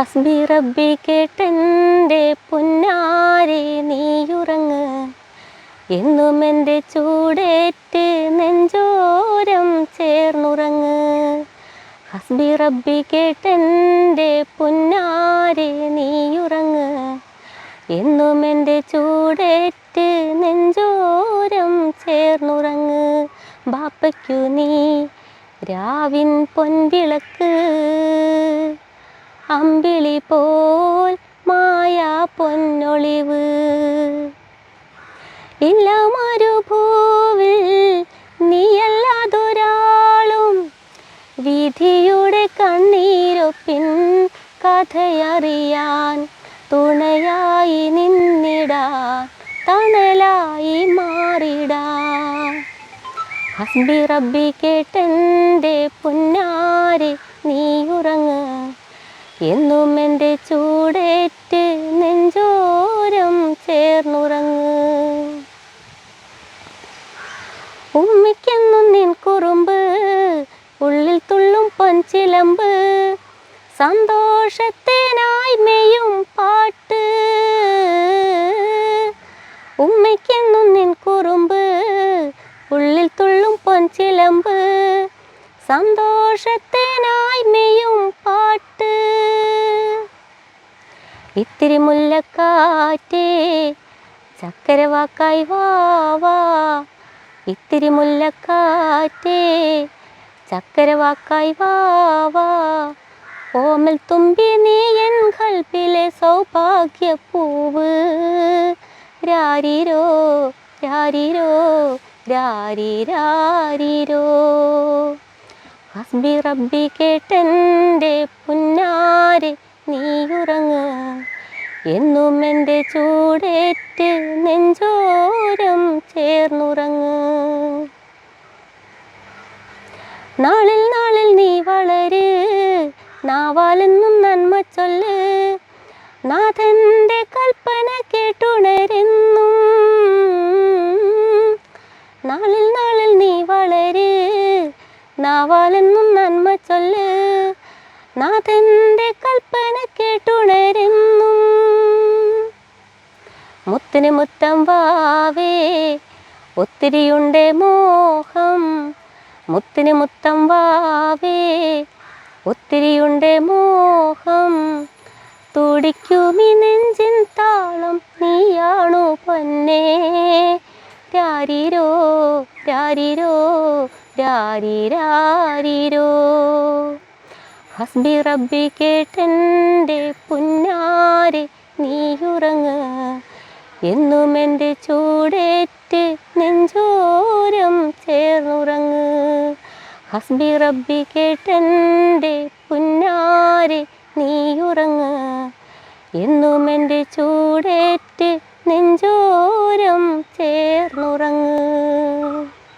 ഹസ്ബി റബ്ബി കേട്ടെന്റെ പൊന്നാരെ നീയുറങ്ങ്. എന്നും എന്റെ ചൂടേറ്റ് നെഞ്ചോരം ചേർന്നുറങ്ങ്. ഹസ്ബി റബ്ബി കേട്ടെന്റെ പൊന്നാരെ നീയുറങ്ങ്. എന്നും എന്റെ ചൂടേറ്റ് നെഞ്ചോരം ചേർന്നുറങ്ങ്. ബാപ്പയ്ക്കു നീ രാവിൻ പൊൻവിളക്ക്. അമ്പിളി പോൽ മായാ പൊന്നൊളിവ്. ഇല്ല മരുഭൂവിൽ നീയല്ലാതൊരാളും വിധിയുടെ കണ്ണീരൊപ്പിൻ കഥയറിയാൻ തുണയായി നിന്നിടാൻ തണലായി മാറിടാൻ. ഹസ്ബി റബ്ബി കേട്ടെന്റെ പുന്നാരി എന്നും എന്റെ ചൂടേറ്റ് നെഞ്ചോരം ചേർന്നുറങ്ങ്. ഉമ്മിക്കെന്നും നിൻ കുറുമ്പ് ഉള്ളിൽ തുള്ളും പൊൻചിലമ്പ് സന്തോഷത്തിനായി മെയ്യും പാട്ട്. ഉമ്മയ്ക്കെന്നും നിൻ കുറുമ്പ് ഉള്ളിൽ തുള്ളും പൊൻചിലമ്പ് സന്തോഷത്തിനായി മെയ്യും പാട്ട് ഇത്തിരി മുല്ലക്കാറ്റേ ചക്കരവാക്കായി വാവാ ഇത്തിരി മുല്ലക്കാറ്റേ ചക്കരവാക്കായി വാവാ ഓമൽ തുമ്പി നീ എൻ കൽപ്പിലെ സൗഭാഗ്യപ്പൂവ്. രാരിരോ രാരിരോ രാരിരാരിരോ ഹസ്ബി റബ്ബി കേട്ടെന്റെ പുന്നാരെ നീയുറങ്ങ് എന്നും എന്റെ ചൂടേറ്റ് നെഞ്ചോരം ചേർന്നുറങ്ങ്. നാളിൽ നാളിൽ നീ വളര് നാവാലെന്നും നന്മ ചൊല്ല്. നാഥന്റെ കൽപ്പന കേട്ടുണരെന്നും. നാളിൽ നാളിൽ നീ വളര് നാവാലെന്നും നന്മ ചൊല്ല്. നാഥന്റെ കൽപ്പന കേട്ടുണരെന്നും. മുത്തിന് മുത്തം വാവേ ഒത്തിരിയുണ്ട് മോഹം. മുത്തിന് മുത്തം വാവേ ഒത്തിരിയുണ്ട് മോഹം. തുടിക്കുമി നെഞ്ചിൻ താളം നീയാണു പൊന്നെ. രാരിരോ രാരിരോ രാരിരാരിരോ. ഹസ്ബി റബ്ബി കേട്ടെന്റെ പുന്നാരെ നീയുറങ്ങ്. എന്നും എന്റെ ചൂടേറ്റ് നെഞ്ചോരം ചേർന്നുറങ്ങ്. ഹസ്ബി റബ്ബി കേട്ടെന്റെ പുന്നാരെ നീയുറങ്ങ്. എന്നും എന്റെ ചൂടേറ്റ് നെഞ്ചോരം ചേർന്നുറങ്ങ്.